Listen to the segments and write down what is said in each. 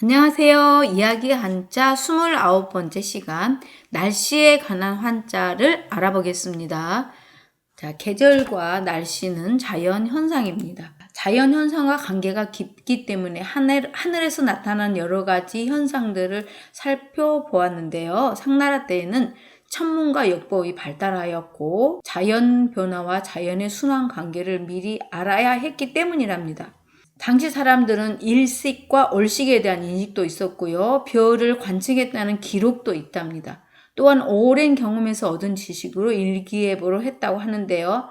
안녕하세요. 이야기 한자 29번째 시간, 날씨에 관한 한자를 알아보겠습니다. 자, 계절과 날씨는 자연 현상입니다. 자연 현상과 관계가 깊기 때문에 하늘, 하늘에서 나타난 여러 가지 현상들을 살펴보았는데요. 상나라 때에는 천문과 역법이 발달하였고, 자연 변화와 자연의 순환 관계를 미리 알아야 했기 때문이랍니다. 당시 사람들은 일식과 얼식에 대한 인식도 있었고요. 별을 관측했다는 기록도 있답니다. 또한 오랜 경험에서 얻은 지식으로 일기예보를 했다고 하는데요.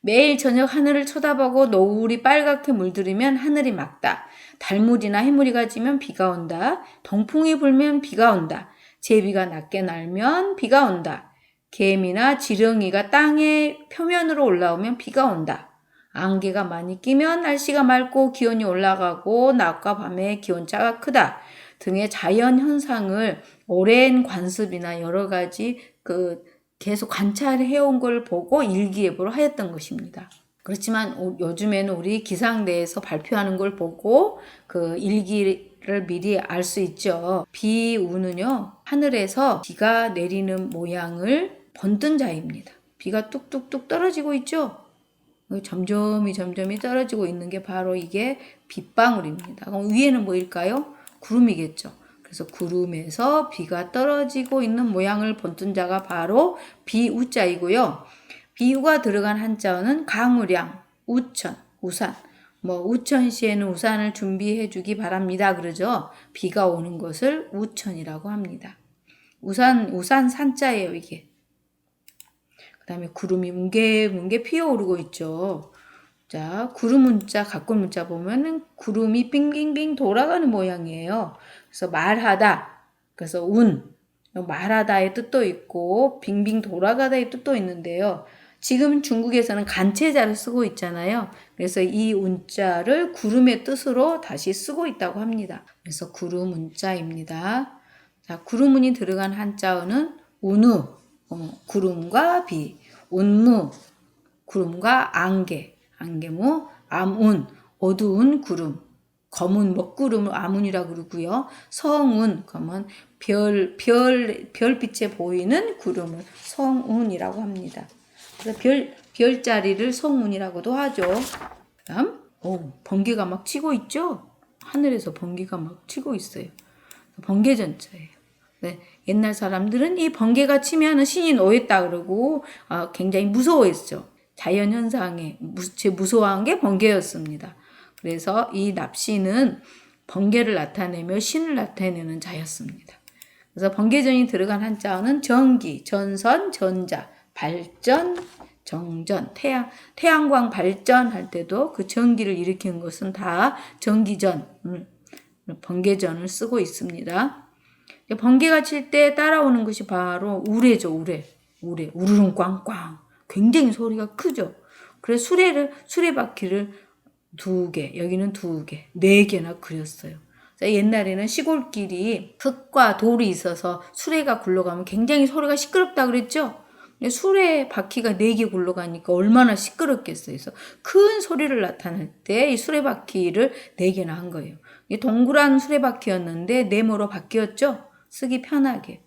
매일 저녁 하늘을 쳐다보고 노을이 빨갛게 물들으면 하늘이 맑다. 달물이나 해물이가 지면 비가 온다. 동풍이 불면 비가 온다. 제비가 낮게 날면 비가 온다. 개미나 지렁이가 땅의 표면으로 올라오면 비가 온다. 안개가 많이 끼면 날씨가 맑고 기온이 올라가고 낮과 밤의 기온차가 크다 등의 자연 현상을 오랜 관습이나 여러 가지 그 계속 관찰해 온 걸 보고 일기예보를 하였던 것입니다. 그렇지만 요즘에는 우리 기상대에서 발표하는 걸 보고 그 일기를 미리 알 수 있죠. 비 우는요, 하늘에서 비가 내리는 모양을 번뜬 자입니다. 비가 뚝뚝뚝 떨어지고 있죠. 점점이 점점이 떨어지고 있는 게 바로 이게 빗방울입니다. 그럼 위에는 뭐일까요? 구름이겠죠. 그래서 구름에서 비가 떨어지고 있는 모양을 본뜬 자가 바로 비우자이고요. 비우가 들어간 한자어는 강우량, 우천, 우산. 뭐 우천시에는 우산을 준비해 주기 바랍니다. 그러죠. 비가 오는 것을 우천이라고 합니다. 우산 우산 산자예요, 이게. 그다음에 구름이 뭉게 뭉게 피어오르고 있죠. 자, 구름 문자, 가꿀 문자 보면은 구름이 빙빙빙 돌아가는 모양이에요. 그래서 말하다. 그래서 운. 말하다의 뜻도 있고 빙빙 돌아가다의 뜻도 있는데요. 지금 중국에서는 간체자를 쓰고 있잖아요. 그래서 이 운자를 구름의 뜻으로 다시 쓰고 있다고 합니다. 그래서 구름 운자입니다. 자, 구름운이 들어간 한자어는 운우, 어, 구름과 비, 운무, 구름과 안개, 안개무, 암운, 어두운 구름, 검은 먹구름을 암운이라고 그러고요. 성운, 그러면 별, 별, 별빛에 보이는 구름을 성운이라고 합니다. 그래서 별, 별자리를 성운이라고도 하죠. 다음, 오, 번개가 막 치고 있죠? 하늘에서 번개가 막 치고 있어요. 번개전자예요. 네, 옛날 사람들은 이 번개가 치면 신이 놓였다 그러고 아, 굉장히 무서워했죠. 자연 현상에 제 무서워한 게 번개였습니다. 그래서 이 납시는 번개를 나타내며 신을 나타내는 자였습니다. 그래서 번개전이 들어간 한자어는 전기, 전선, 전자, 발전, 정전, 태양, 태양광 발전할 때도 그 전기를 일으키는 것은 다 전기전, 음, 번개전을 쓰고 있습니다. 번개가 칠 때 따라오는 것이 바로 우레죠, 우레. 우레. 우르릉 꽝꽝. 굉장히 소리가 크죠. 그래서 수레를, 수레바퀴를 두 개, 여기는 두 개, 네 개나 그렸어요. 옛날에는 시골길이 흙과 돌이 있어서 수레가 굴러가면 굉장히 소리가 시끄럽다 그랬죠? 수레 바퀴가 네 개 굴러가니까 얼마나 시끄럽겠어요. 그래서 큰 소리를 나타낼 때 이 수레 바퀴를 네 개나 한 거예요. 동그란 수레 바퀴였는데 네모로 바뀌었죠? 쓰기 편하게.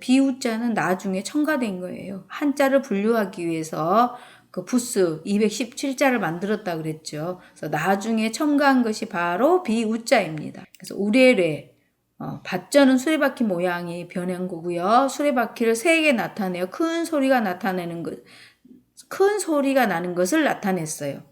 비우자는 나중에 첨가된 거예요. 한자를 분류하기 위해서 그 부스 217자를 만들었다 그랬죠. 그래서 나중에 첨가한 것이 바로 비우자입니다. 그래서 우레레 어, 밭전은 수레바퀴 모양이 변한 거고요. 수레바퀴를 세 개 나타내어 큰 소리가 나타내는 것, 큰 소리가 나는 것을 나타냈어요.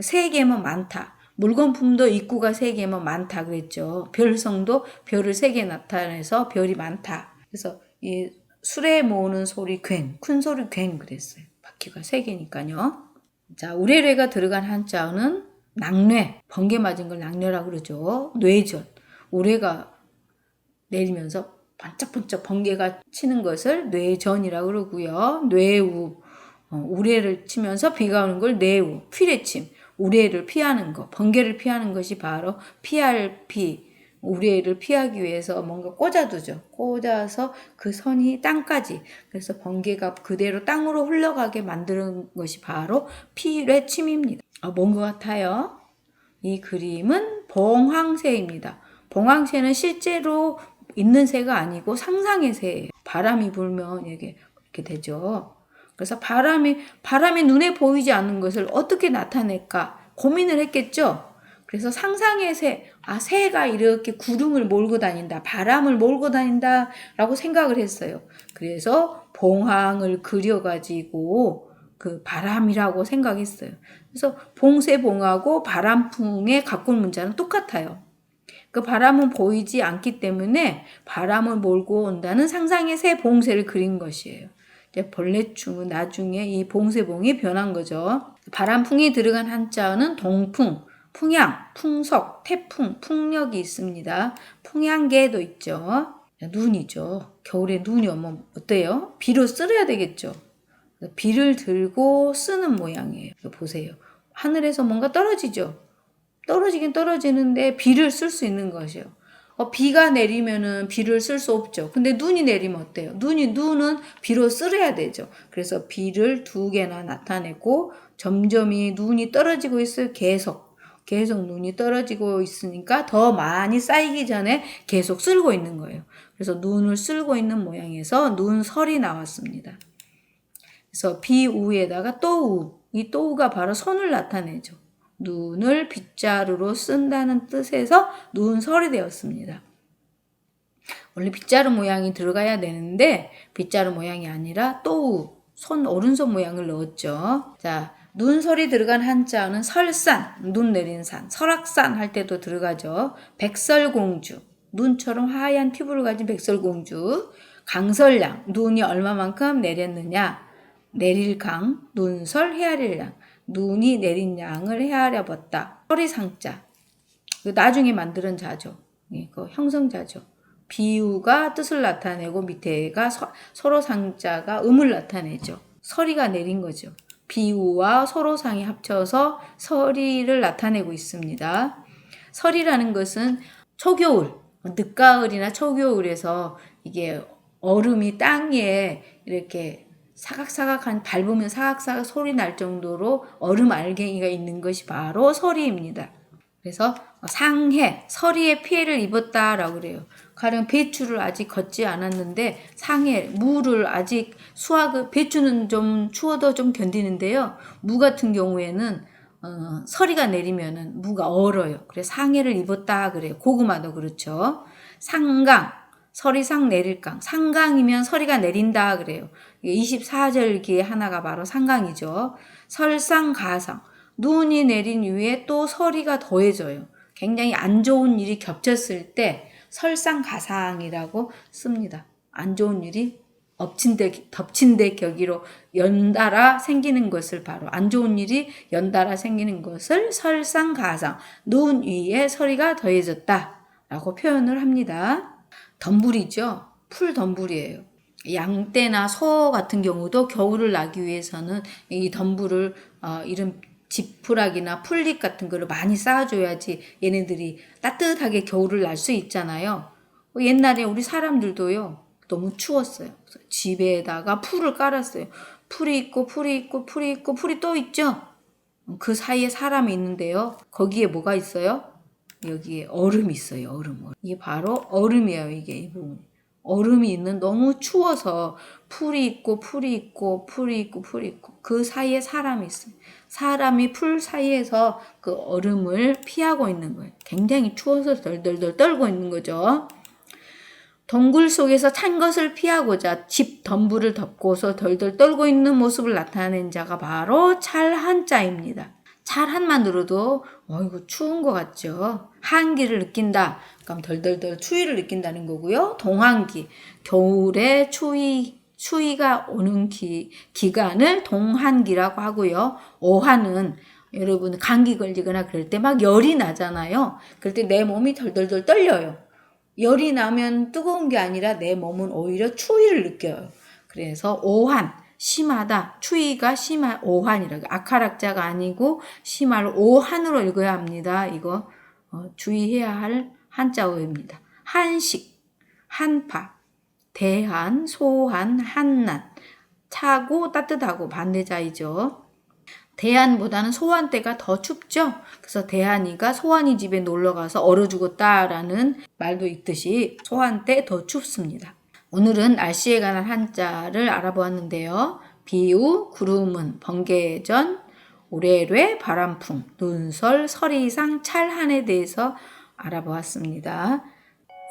세 개면 많다. 물건품도 입구가 세 개면 많다 그랬죠. 별성도 별을 세 개 나타내서 별이 많다. 그래서 이 술에 모으는 소리 괜, 큰 소리 괜 그랬어요. 바퀴가 세 개니까요. 자, 우레레가 들어간 한자어는 낙뇌, 번개 맞은 걸 낙뇌라고 그러죠. 뇌전, 우레가 내리면서 반짝반짝 번개가 치는 것을 뇌전이라고 그러고요. 뇌우, 어, 우레를 치면서 비가 오는 걸 뇌우, 피레침, 우레를 피하는 것, 번개를 피하는 것이 바로 피, 우레를 피하기 위해서 뭔가 꽂아두죠. 꽂아서 그 선이 땅까지. 그래서 번개가 그대로 땅으로 흘러가게 만드는 것이 바로 피뢰침입니다. 아, 뭔 것 같아요? 이 그림은 봉황새입니다. 봉황새는 실제로 있는 새가 아니고 상상의 새예요. 바람이 불면 이게 이렇게 되죠. 그래서 바람이 바람이 눈에 보이지 않는 것을 어떻게 나타낼까 고민을 했겠죠. 그래서 상상의 새, 아 새가 이렇게 구름을 몰고 다닌다, 바람을 몰고 다닌다라고 생각을 했어요. 그래서 봉황을 그려가지고 그 바람이라고 생각했어요. 그래서 봉쇄봉하고 바람풍의 가꾼 문자는 똑같아요. 그 바람은 보이지 않기 때문에 바람을 몰고 온다는 상상의 새 봉쇄를 그린 것이에요. 이제 벌레충은 나중에 이 봉쇄봉이 변한 거죠. 바람풍이 들어간 한자어는 동풍, 풍향, 풍석, 태풍, 풍력이 있습니다. 풍향계도 있죠. 눈이죠. 겨울에 눈이 오면 어때요? 비로 쓸어야 되겠죠. 비를 들고 쓰는 모양이에요. 보세요. 하늘에서 뭔가 떨어지죠. 떨어지긴 떨어지는데 비를 쓸 수 있는 것이요. 어, 비가 내리면은 비를 쓸 수 없죠. 근데 눈이 내리면 어때요? 눈이 눈은 비로 쓸어야 되죠. 그래서 비를 두 개나 나타내고 점점이 눈이 떨어지고 있어요. 계속 계속 눈이 떨어지고 있으니까 더 많이 쌓이기 전에 계속 쓸고 있는 거예요. 그래서 눈을 쓸고 있는 모양에서 눈설이 나왔습니다. 그래서 비우에다가 또우, 이 또우가 바로 손을 나타내죠. 눈을 빗자루로 쓴다는 뜻에서 눈설이 되었습니다. 원래 빗자루 모양이 들어가야 되는데 빗자루 모양이 아니라 또우, 손 오른손 모양을 넣었죠. 자, 눈설이 들어간 한자는 설산, 눈 내린 산, 설악산 할 때도 들어가죠. 백설공주, 눈처럼 하얀 피부를 가진 백설공주, 강설량, 눈이 얼마만큼 내렸느냐, 내릴 강, 눈설, 헤아릴량, 눈이 내린 양을 헤아려 봤다. 설이상자, 나중에 만드는 자죠. 이거 형성자죠. 비유가 뜻을 나타내고 밑에가 서, 서로 상자가 음을 나타내죠. 서리가 내린 거죠. 비우와 서로 상이 합쳐서 서리를 나타내고 있습니다. 설이라는 것은 초겨울, 늦가을이나 초겨울에서 이게 얼음이 땅에 이렇게 사각사각한 밟으면 사각사각 소리 날 정도로 얼음 알갱이가 있는 것이 바로 서리입니다. 그래서 상해, 서리에 피해를 입었다라고 그래요. 가령 배추를 아직 걷지 않았는데 상해, 무를 아직 수확을 배추는 좀 추워도 좀 견디는데요. 무 같은 경우에는 어, 서리가 내리면은 무가 얼어요. 그래서 상해를 입었다 그래요. 고구마도 그렇죠. 상강, 서리상 내릴강. 상강이면 서리가 내린다 그래요. 24절기의 하나가 바로 상강이죠. 설상가상. 눈이 내린 위에 또 서리가 더해져요. 굉장히 안 좋은 일이 겹쳤을 때 설상가상이라고 씁니다. 안 좋은 일이 엎친 데, 덮친 데 격이로 연달아 생기는 것을 바로 안 좋은 일이 연달아 생기는 것을 설상가상, 눈 위에 서리가 더해졌다. 라고 표현을 합니다. 덤불이죠. 풀 덤불이에요. 양떼나 소 같은 경우도 겨울을 나기 위해서는 이 덤불을 어, 이런 지푸락이나 풀잎 같은 거를 많이 쌓아줘야지 얘네들이 따뜻하게 겨울을 날 수 있잖아요. 옛날에 우리 사람들도요, 너무 추웠어요. 집에다가 풀을 깔았어요. 풀이 있고, 풀이 있고, 풀이 있고, 풀이 또 있죠? 그 사이에 사람이 있는데요. 거기에 뭐가 있어요? 여기에 얼음이 있어요. 얼음. 이게 바로 얼음이에요. 이게 이 부분. 얼음이 있는 너무 추워서 풀이 있고 풀이 있고 풀이 있고 풀이 있고 그 사이에 사람이 있어요. 사람이 풀 사이에서 그 얼음을 피하고 있는 거예요. 굉장히 추워서 덜덜덜 떨고 있는 거죠. 동굴 속에서 찬 것을 피하고자 집 덤불을 덮고서 덜덜 떨고 있는 모습을 나타낸 자가 바로 찰한 자입니다. 찰한만으로도 어이구 추운 것 같죠. 한기를 느낀다. 그럼 덜덜덜 추위를 느낀다는 거고요. 동한기 겨울에 추위 추위가 오는 기, 기간을 동한기라고 하고요. 오한은 여러분 감기 걸리거나 그럴 때 막 열이 나잖아요. 그럴 때 내 몸이 덜덜덜 떨려요. 열이 나면 뜨거운 게 아니라 내 몸은 오히려 추위를 느껴요. 그래서 오한 심하다. 추위가 심한 오한이라고 아카락자가 아니고 심할 오한으로 읽어야 합니다. 이거 어, 주의해야 할 한자어입니다. 한식, 한파, 대한, 소한, 한난, 차고 따뜻하고 반대자이죠. 대한보다는 소환 때가 더 춥죠? 그래서 대한이가 소환이 집에 놀러 가서 얼어 죽었다라는 말도 있듯이 소환 때더 춥습니다. 오늘은 날씨에 관한 한자를 알아보았는데요. 비우, 구름은, 번개전, 오래뢰, 바람풍, 눈설, 설이상, 찰한에 대해서 알아보았습니다.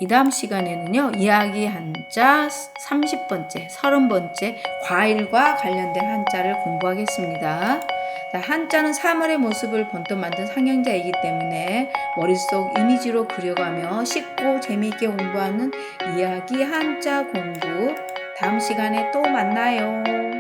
이 다음 시간에는요, 이야기 한자 30번째, 30번째 과일과 관련된 한자를 공부하겠습니다. 자, 한자는 사물의 모습을 번뜩 만든 상형자이기 때문에 머릿속 이미지로 그려가며 쉽고 재미있게 공부하는 이야기 한자 공부. 다음 시간에 또 만나요.